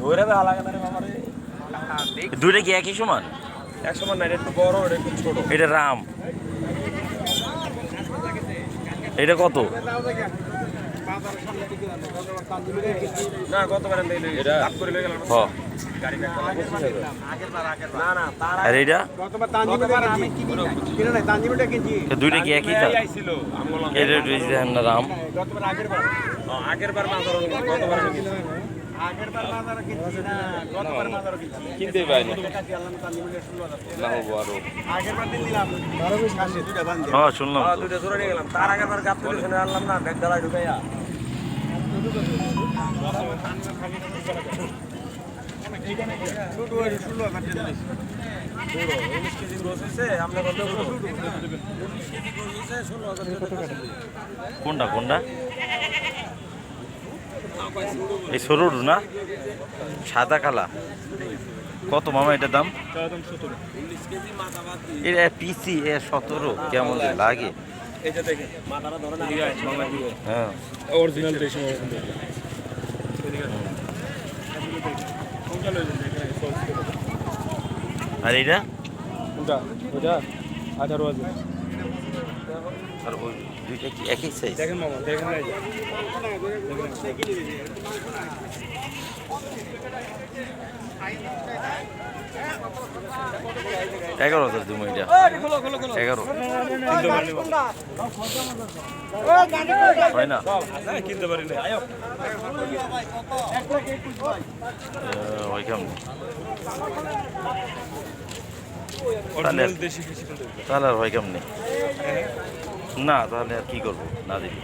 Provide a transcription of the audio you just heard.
ধরে দেওয়া লাগে না রে বাবারে দুইটা কি একই সমান? এক সময় না এটা একটু বড় এটা একটু ছোট। এটা রাম। এটা কত? না কত বার এটা হাত করে গেলাম হ। আর এইটা? দুইটা কি একই এটা না আগের বার গতবার কিনতে হ্যাঁ শুনলাম। হ্যাঁ দুটো জোরে নিয়ে গেলাম। তার আগের বার গাছ তুলে শুনে আনলাম না ব্যাগ ঢুকাইয়া। কোনটা কোনটা? এই সরুর না? সাদা কালা। কত মামা এটার দাম? এটা পিসি এ সতেরো কেমন লাগে। হ্যাঁ। অরিজিনাল দেশি। আর এইটা? কোনটা? ওটা আঠারো হাজার আর ওই দুইটা কি একই সাইজ দেখেন মামা দেখেন নাই এগারো হাজার দিব এটা। এগারো। হয় না? কিনতে পারি না তাহলে আর হয় কেমনি? না, তাহলে আর কি করব? না দিবি।